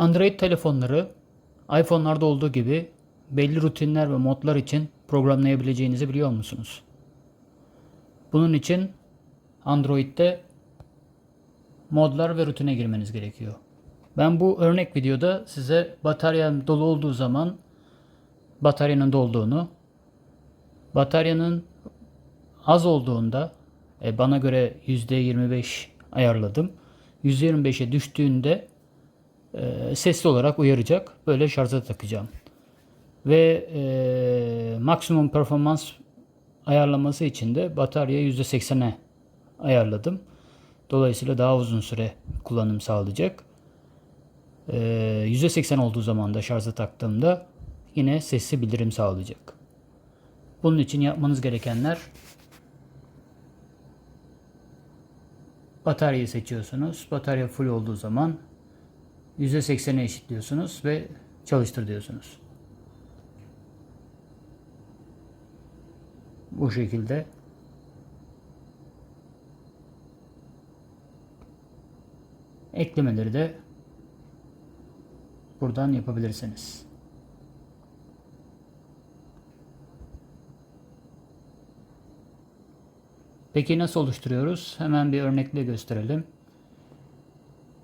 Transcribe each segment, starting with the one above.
Android telefonları iPhone'larda olduğu gibi belli rutinler ve modlar için programlayabileceğinizi biliyor musunuz? Bunun için Android'de modlar ve rutine girmeniz gerekiyor. Ben bu örnek videoda size bataryam dolu olduğu zaman bataryanın dolduğunu, bataryanın az olduğunda e, bana göre %25 ayarladım. %25'e düştüğünde e, sesli olarak uyaracak. Böyle şarja takacağım. Ve e, maksimum performans ayarlaması için de batarya %80'e ayarladım. Dolayısıyla daha uzun süre kullanım sağlayacak. E, %80 olduğu zaman da şarja taktığımda yine sesli bildirim sağlayacak. Bunun için yapmanız gerekenler bataryayı seçiyorsunuz. Batarya full olduğu zaman %80'e eşitliyorsunuz ve çalıştır diyorsunuz. Bu şekilde eklemeleri de buradan yapabilirsiniz. Peki nasıl oluşturuyoruz? Hemen bir örnekle gösterelim.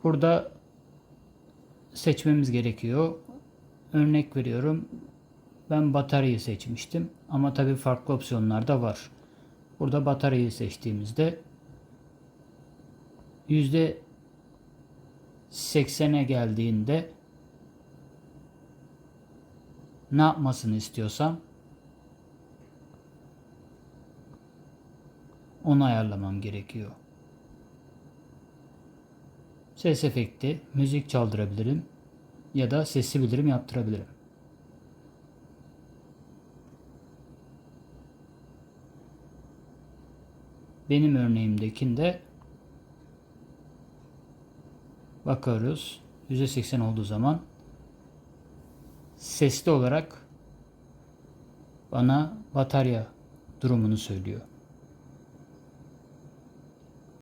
Burada seçmemiz gerekiyor. Örnek veriyorum. Ben bataryayı seçmiştim. Ama tabii farklı opsiyonlar da var. Burada bataryayı seçtiğimizde yüzde 80'e geldiğinde ne yapmasını istiyorsam onu ayarlamam gerekiyor. Ses efekti, müzik çaldırabilirim ya da sesli bildirim yaptırabilirim. Benim örneğimdekinde bakıyoruz. %80 olduğu zaman sesli olarak bana batarya durumunu söylüyor.